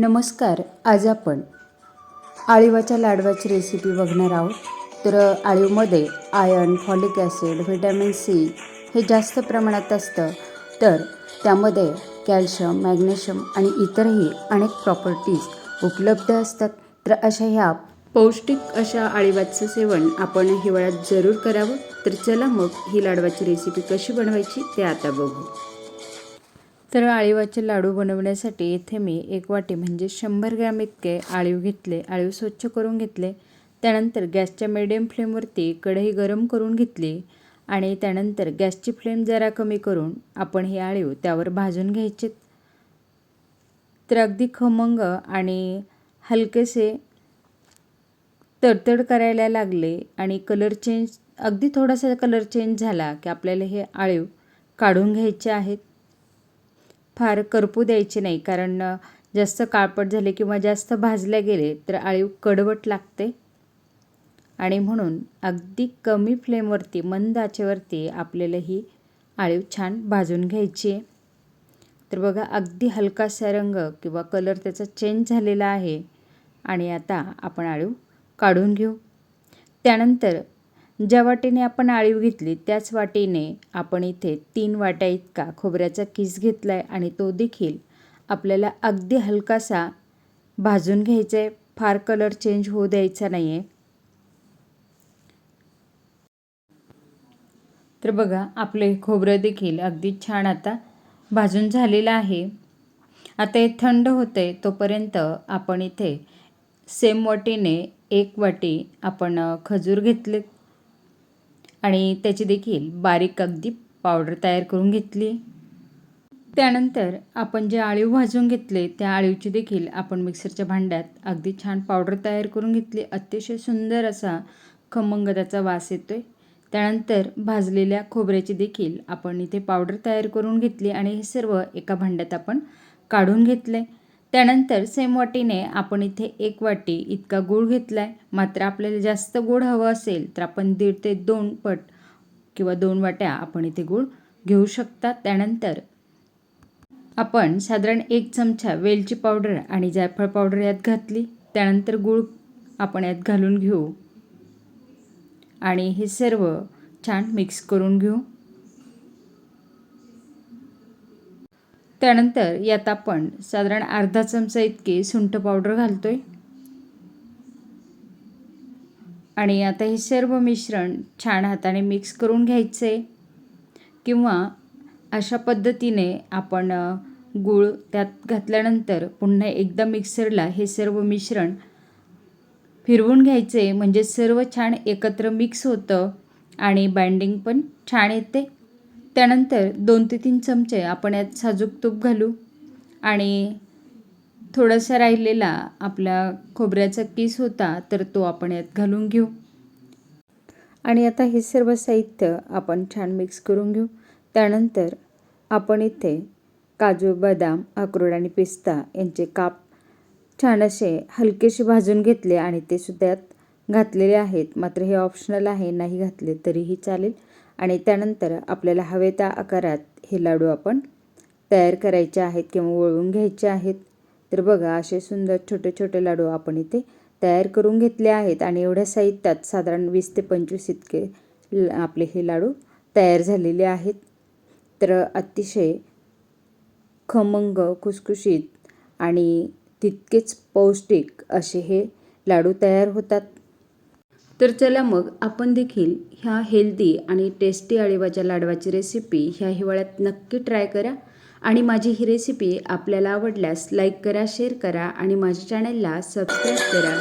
नमस्कार आज आपण आळीवाच्या लाडवाची रेसिपी बघणार आहोत. तर आळीवमध्ये iron folic acid vitamin C हे जास्त प्रमाणात असतं. तर त्यामध्ये कॅल्शियम मॅग्नेशियम आणि इतरही अनेक प्रॉपर्टीज उपलब्ध असतात. तर अशा ह्या पौष्टिक अशा आळीवाचं सेवन आपण हिवाळ्यात जरूर करावं. तर चला मग ही लाडवाची रेसिपी कशी बनवायची ते आता बघू. तर आळीवाचे लाडू बनवण्यासाठी इथे मी एक वाटी म्हणजे शंभर ग्रॅम इतके आळीव घेतले आळीव स्वच्छ करून घेतले. त्यानंतर गॅसच्या मिडियम फ्लेमवरती कढई गरम करून घेतली आणि त्यानंतर गॅसची फ्लेम जरा कमी करून आपण हे आळीव त्यावर भाजून घ्यायचे. तर अगदी खमंग आणि हलकेसे तडतड करायला लागले आणि कलर चेंज अगदी थोडासा कलर चेंज झाला की आपल्याला हे आळीव काढून घ्यायचे आहेत. फार करपू द्यायचे नाही. कारण जास्त काळपट झाले किंवा जास्त भाजले गेले तर आळीव कडवट लागते. आणि म्हणून अगदी कमी फ्लेमवरती मंद आचेवरती आपल्याला ही आळीव छान भाजून घ्यायची आहे. तर बघा अगदी हलकासा रंग किंवा कलर त्याचा चेंज झालेला आहे. आणि आता आपण आळीव काढून घेऊ. त्यानंतर ज्या वाटीने आपण आळीव घेतली त्याच वाटीने आपण इथे तीन वाट्या इतका खोबऱ्याचा किस घेतला आहे आणि तो देखील आपल्याला अगदी हलकासा भाजून घ्यायचा आहे फार कलर चेंज होऊ द्यायचा नाही आहे तर बघा आपले खोबरं देखील अगदी छान आता भाजून झालेलं आहे. आता हे थंड होते तोपर्यंत आपण इथे सेम वाटीने एक वाटी आपण खजूर घेतले आणि त्याची देखील बारीक अगदी पावडर तयार करून घेतली. त्यानंतर आपण जे आळीव भाजून घेतले त्या आळीवची देखील आपण मिक्सरच्या भांड्यात अगदी छान पावडर तयार करून घेतली. अतिशय सुंदर असा खमंग त्याचा वास आहे त्यानंतर भाजलेल्या खोबऱ्याची देखील आपण इथे पावडर तयार करून घेतली आणि हे सर्व एका भांड्यात आपण काढून घेतले. त्यानंतर सेम वाटीने आपण इथे एक वाटी इतका गूळ घेतला आहे मात्र आपल्याला जास्त गोड हवं असेल तर आपण दीड ते दोन पट किंवा दोन वाट्या आपण इथे गूळ घेऊ शकता. त्यानंतर आपण साधारण एक चमचा वेलची पावडर आणि जायफळ पावडर यात घातली. त्यानंतर गूळ आपण यात घालून घेऊ. आणि हे सर्व छान मिक्स करून घेऊ. त्यानंतर यात आपण साधारण अर्धा चमचा इतकी सुंठ पावडर घालतो आहे आणि आता हे सर्व मिश्रण छान हाताने मिक्स करून घ्यायचं. आहे किंवा अशा पद्धतीने आपण गूळ त्यात घातल्यानंतर पुन्हा एकदा मिक्सरला हे सर्व मिश्रण फिरवून घ्यायचे. म्हणजे सर्व छान एकत्र मिक्स होतं आणि बाइंडिंग पण छान येते. त्यानंतर दोन ते तीन चमचे आपण यात साजूक तूप घालू आणि थोडासा राहिलेला आपला खोबऱ्याचा किस होता तर तो आपण यात घालून घेऊ. आणि आता हे सर्व साहित्य आपण छान मिक्स करून घेऊ. त्यानंतर आपण इथे काजू बदाम अक्रोड आणि पिस्ता यांचे काप छान असे हलकेसे भाजून घेतले आणि ते सुद्धा यात घातलेले आहेत. मात्र हे ऑप्शनल आहे नाही घातले तरीही चालेल. आणि त्यानंतर आपल्याला हवे त्या आकारात हे लाडू आपण तयार करायचे आहेत किंवा वळवून घ्यायचे आहेत. तर बघा असे सुंदर छोटे छोटे लाडू आपण इथे तयार करून घेतले आहेत आणि एवढ्या साहित्यात साधारण वीस ते पंचवीस इतके आपले हे लाडू तयार झालेले आहेत. तर अतिशय खमंग खुसखुशीत आणि तितकेच पौष्टिक असे हे लाडू तयार होतात. तर चला मग आपण देखील ह्या हेल्दी आणि टेस्टी अळीवाच्या लाडवाची रेसिपी ह्या हिवाळ्यात नक्की ट्राय करा. आणि माझी ही रेसिपी आपल्याला आवडल्यास लाईक करा शेअर करा आणि माझ्या चॅनलला सबस्क्राईब करा.